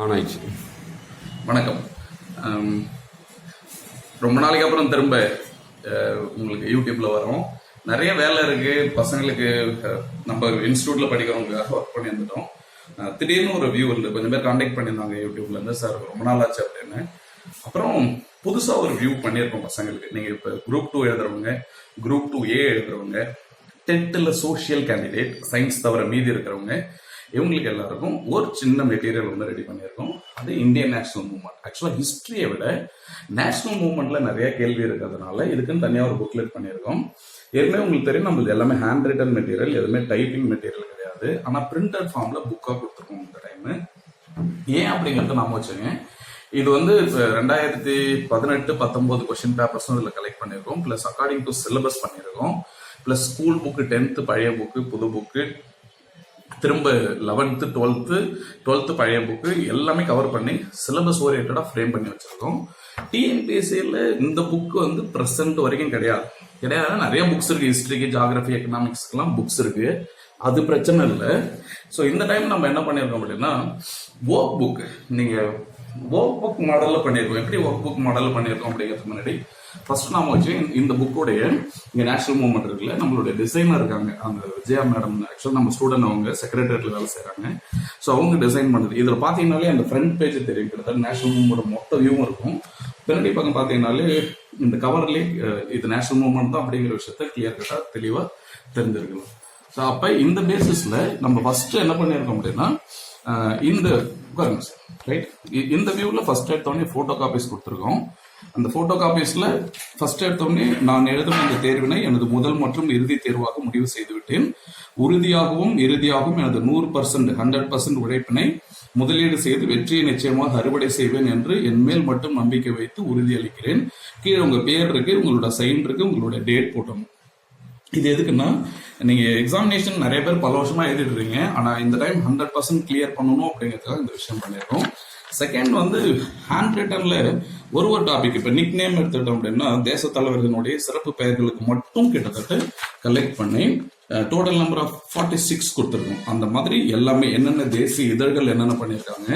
ஆனாய்ச்சி வணக்கம். ரொம்ப நாளைக்கு அப்புறம் திரும்ப உங்களுக்கு யூடியூப்ல வரோம். நிறைய வேலை இருக்கு. பசங்களுக்கு நம்ம இன்ஸ்டியூட்ல படிக்கிறவங்களுக்காக ஒர்க் பண்ணி திடீர்னு ஒரு வியூ இருந்து கொஞ்சம் பேர் காண்டாக்ட் பண்ணியிருந்தாங்க யூடியூப்ல இருந்து சார் ரொம்ப நாள் ஆச்சு அப்படின்னு. அப்புறம் புதுசா ஒரு வியூ பண்ணியிருக்கோம் பசங்களுக்கு. நீங்க இப்ப குரூப் டூ எழுதுறவங்க குரூப் டூ ஏ எழுதுறவங்க டென்த்தில் சோஷியல் கேண்டிடேட் சயின்ஸ் தவிர மீதி இருக்கிறவங்க இவங்களுக்கு எல்லாருக்கும் ஒரு சின்ன மெட்டீரியல் வந்து ரெடி பண்ணியிருக்கோம். அது இந்தியன் நேஷனல் மூவ்மெண்ட் ஆக்சுவலாக ஹிஸ்ட்ரியை விட நேஷனல் மூவ்மெண்ட்ல நிறைய கேள்வி இருக்கிறதுனால இதுக்குன்னு தனியாக ஒரு புக்லெட் பண்ணியிருக்கோம். ஏற்கனவே உங்களுக்கு தெரியும் நம்மளுக்கு எல்லாமே ஹேண்ட் ரிட்டன் மெட்டீரியல் எதுவுமே டைப்பிங் மெட்டீரியல் கிடையாது. ஆனால் பிரிண்டட் ஃபார்மில் புக்காக கொடுத்துருக்கோம் இந்த டைம் ஏன் அப்படிங்கிறது நாம வச்சுங்க. இது வந்து ரெண்டாயிரத்தி பதினெட்டு பத்தொன்பது கொஸ்டின் பேப்பர்ஸும் இதில் கலெக்ட் பண்ணியிருக்கோம். ப்ளஸ் அக்கார்டிங் டு சிலபஸ் பண்ணியிருக்கோம். ப்ளஸ் ஸ்கூல் புக்கு டென்த்து பழைய புக்கு புது புக்கு திரும்ப லெவன்த்து டுவெல்த்து டுவெல்த்து பழைய புக்கு எல்லாமே கவர் பண்ணி சிலபஸ் ஓரியன்டாக ஃப்ரேம் பண்ணி வச்சுருக்கோம். டிஎன்பிஎஸ்சியில் இந்த புக்கு வந்து ப்ரெசன்ட் வரைக்கும் கிடையாது. கிடையாது நிறைய புக்ஸ் இருக்குது ஹிஸ்ட்ரிக்கு ஜாகிரபி எக்கனாமிக்ஸ்க்குலாம் புக்ஸ் இருக்குது அது பிரச்சனை இல்லை. ஸோ இந்த டைம் நம்ம என்ன பண்ணியிருக்கோம் அப்படின்னா ஒர்க் புக் நீங்கள் ஒர்க் புக் மாடலில் பண்ணியிருக்கோம் எப்படி ஒர்க் புக் மாடலில் பண்ணியிருக்கோம் அப்படிங்கிறதுக்கு முன்னாடி ஃபர்ஸ்ட் நாம வச்சு இந்த புக்கோடைய இங்கே நேஷனல் மூவ்மெண்ட் இருக்குல்ல நம்மளுடைய டிசைனர் இருக்காங்க. அந்த விஜயா மேடம் ஆக்சுவலாக நம்ம ஸ்டூடெண்ட் அவங்க செக்ரட்டரியேட்ல வேலை செய்கிறாங்க ஸோ அவங்க டிசைன் பண்ணுறது இதில் பார்த்தீங்கனாலே அந்த ஃப்ரண்ட் பேஜ் தெரியும். கிட்டத்தட்ட நேஷனல் மூவ்மெண்ட் மொத்த வியூவும் இருக்கும். பின்னாடி பக்கம் பார்த்தீங்கனாலே இந்த கவர்லேயே இது நேஷனல் மூவ்மெண்ட் தான் அப்படிங்கிற விஷயத்த கிளியர் கட்டாக தெளிவாக தெரிஞ்சிருக்கணும். ஸோ அப்போ இந்த பேசிஸில் நம்ம ஃபஸ்ட்டு என்ன பண்ணியிருக்கோம் அப்படின்னா இந்த உட்காருங்க சார். ரைட் இந்த வியூவில் ஃபர்ஸ்ட் எடுத்தோடனே ஃபோட்டோ காப்பீஸ் கொடுத்துருக்கோம். அந்த ஃபோட்டோ காப்பீஸில் ஃபர்ஸ்ட் எடுத்தோடனே நான் எழுதும் இந்த தேர்வினை எனது முதல் மற்றும் இறுதி தேர்வாக முடிவு செய்துவிட்டேன். உறுதியாகவும் இறுதியாகவும் எனது நூறு பர்சன்ட் ஹண்ட்ரட் பர்சன்ட் உழைப்பினை முதலீடு செய்து வெற்றியை நிச்சயமாக அறுவடை செய்வேன் என்று என் மேல் மட்டும் நம்பிக்கை வைத்து உறுதியளிக்கிறேன். கீழே உங்க பேர் இருக்கு உங்களோட சைன் இருக்கு உங்களோட டேட் போட்டோம் இது எதுக்குன்னா நீங்க எக்ஸாமினேஷன் நிறைய பேர் பல வருஷமா எழுதிடுறீங்க ஆனால் ஆனா இந்த டைம் ஹண்ட்ரட் பர்சன்ட் கிளியர் பண்ணணும் அப்படிங்கிறதுக்காக இந்த விஷயம் பண்ணியிருக்கோம் செகண்ட் வந்து ஹேண்ட் ரிட்டன்ல ஒரு ஒரு டாபிக் இப்ப நிக் நேம் எடுத்துட்டோம் அப்படின்னா தேச தலைவர்களுடைய சிறப்பு பெயர்களுக்கு மட்டும் கிட்டத்தட்ட கலெக்ட் பண்ணி total number of forty six கொடுத்துருக்கோம். அந்த மாதிரி எல்லாமே என்னென்ன தேசிய இதழ்கள் என்னென்ன பண்ணியிருக்காங்க.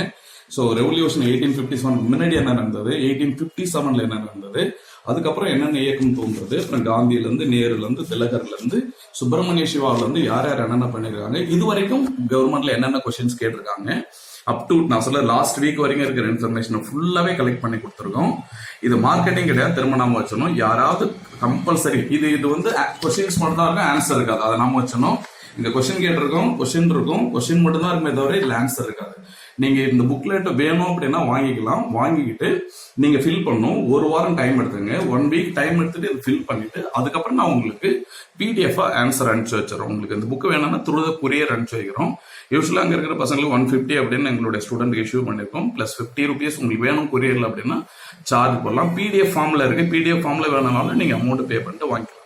So revolution eighteen fifty seven முன்னாடி என்ன நடந்தது? எயிட்டீன் ஃபிஃப்டி செவன்ல என்ன நடந்தது? அதுக்கப்புறம் என்னென்ன இயக்கம் தோன்றது அப்புறம் காந்தியிலேருந்து நேருலேருந்து திலகர்லேருந்து சுப்பிரமணிய சிவாவிலேருந்து யார் யார் என்னென்ன பண்ணிருக்காங்க? இது வரைக்கும் கவர்மெண்ட்ல என்னென்ன கொஸ்டின்ஸ் கேட்டிருக்காங்க? அப் டு நான் சொல்ல லாஸ்ட் வீக் வரைக்கும் இருக்கிற இன்ஃபர்மேஷனை ஃபுல்லாகவே கலெக்ட் பண்ணி கொடுத்துருக்கோம். இது மார்க்கெட்டிங் கிடையாது திரும்ப நாம வச்சணும். யாராவது கம்பல்சரி இது இது வந்து கொஸ்டின்ஸ் மட்டும் தான் இருக்கும் ஆன்சர் இருக்காது. அதை நாம வச்சணும். இந்த கொஸ்டின் கேட்டிருக்கோம் கொஸ்டின் இருக்கும். கொஸ்டின் மட்டும் தான் இருக்குமே தவிர இதுல ஆன்சர் இருக்காது. நீங்க இந்த புக்லெட் வேணும் அப்படின்னா வாங்கிக்கலாம். வாங்கிக்கிட்டு நீங்க ஃபில் பண்ணும் ஒரு வாரம் டைம் எடுத்துங்க ஒன் வீக் டைம் எடுத்துட்டு இதை ஃபில் பண்ணிட்டு அதுக்கப்புறம் நான் உங்களுக்கு பிடிஎஃப் ஆன்சர் அனுப்பிச்சு வச்சிடறோம். உங்களுக்கு இந்த புக் வேணும்னா த்ரூ த குரியர் அனுப்பிச்சு வைக்கிறோம். யூஸ்வலாக அங்கே இருக்கிற பசங்களுக்கு ஒன் ஃபிஃப்டி அப்படின்னு எங்களுடைய ஸ்டூடெண்ட் இஷ்யூ பண்ணிருக்கோம். ப்ளஸ் ஃபிஃப்டி ருபீஸ் உங்களுக்கு வேணும் கொரியர்ல அப்படின்னா சார்ஜ் போடலாம். பிடிஎஃப் ஃபார்ம்ல இருக்கு. பிடிஎஃப் ஃபார்ம்ல வேணும்னாலும் நீங்க அமௌண்ட் பே பண்ணிட்டு வாங்கிக்கலாம்.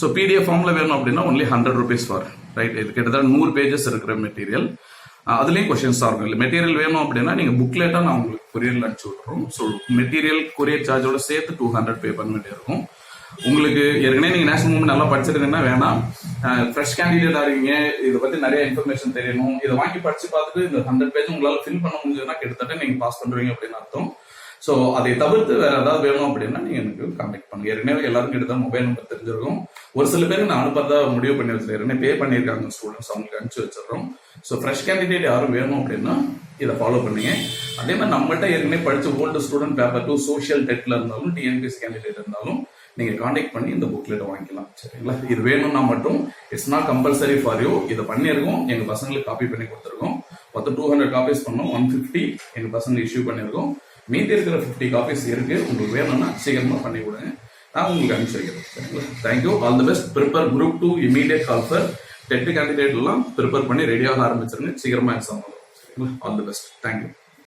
ஸோ பிடிஎஃப் ஃபார்ம்ல வேணும் அப்படின்னா only hundred rupees for right இது கிட்டத்தட்ட நூறு பேஜஸ் இருக்கிற மெட்டீரியல் அதுலேயும் கொஷின்ஸாக இருக்கும். இல்லை மெட்டீரியல் வேணும் அப்படின்னா நீங்கள் புக்லெட்டாக நான் உங்களுக்கு கொரியரில் அனுப்பிச்சு விட்றோம் ஸோ மெட்டீரியல் கொரியர் சார்ஜோட சேர்த்து டூ ஹண்ட்ரட் பே பண்ண வேண்டியிருக்கும் உங்களுக்கு ஏற்கனவே நீங்கள் நேஷனல் மூவ்மெண்ட் நல்லா படிச்சிருந்தீங்கன்னா வேணாம். ஃப்ரெஷ் கேண்டிடேட் இருக்கீங்க. இதை பற்றி நிறைய இன்ஃபர்மேஷன் தெரியணும். இதை வாங்கி படிச்சு பார்த்துட்டு இந்த ஹண்ட்ரட் பேஜ் உங்களால் ஃபில் பண்ண முடிஞ்சதுன்னா கிட்டத்தட்ட நீங்கள் பாஸ் பண்ணுறீங்க அப்படின்னு அர்த்தம். ஸோ அதை தவிர்த்து வேற ஏதாவது வேணும் அப்படின்னா நீங்க எனக்கு கான்டாக்ட் பண்ணுங்க. ஏற்கனவே எல்லாரும் கிட்ட தான் மொபைல் நம்பர் தெரிஞ்சிருக்கும். ஒரு சில பேர் நான் அனுப்பதா முடிவு பண்ணி வச்சிருக்கேன் ஏற்கனவே பே பண்ணியிருக்காங்க ஸ்டூடெண்ட்ஸ் அவங்களுக்கு அனுப்பிச்சு வச்சிடறோம். ஸோ ஃப்ரெஷ் கேண்டிடேட் யாரும் வேணும் அப்படின்னா இதை ஃபாலோ பண்ணுங்க. அதே மாதிரி நம்மகிட்ட ஏற்கனவே படிச்ச old student paper two social டெட்ல இருந்தாலும் டிஎன்பிஎஸ் கேண்டிடேட் இருந்தாலும் நீங்க காண்டாக்ட் பண்ணி இந்த புக்லெட்டை வாங்கிக்கலாம். சரிங்களா? இது வேணும்னா மட்டும் it's not compulsory for you இதை பண்ணியிருக்கோம். எங்க பசங்களுக்கு காப்பி பண்ணி கொடுத்துருக்கோம். மொத்தம் டூ ஹண்ட்ரட் காப்பீஸ் பண்ணோம். ஒன் ஃபிஃப்டி எங்க பசங்க இஷ்யூ பண்ணியிருக்கோம். மீதி இருக்கிற ஃபிஃப்டி காப்பீஸ் இருக்கு. உங்களுக்கு வேணும்னா சீக்கிரமா பண்ணி கொடுங்க. நான் உங்களுக்கு அனுப்பிச்சு வைக்கிறேன். சரிங்களா? Thank you all the best prepare group two immediate call for TET candidate எல்லாம் ப்ரிப்பேர் பண்ணி ரெடியாக ஆரம்பிச்சிருங்க. சீக்கிரமா exam all the best thank you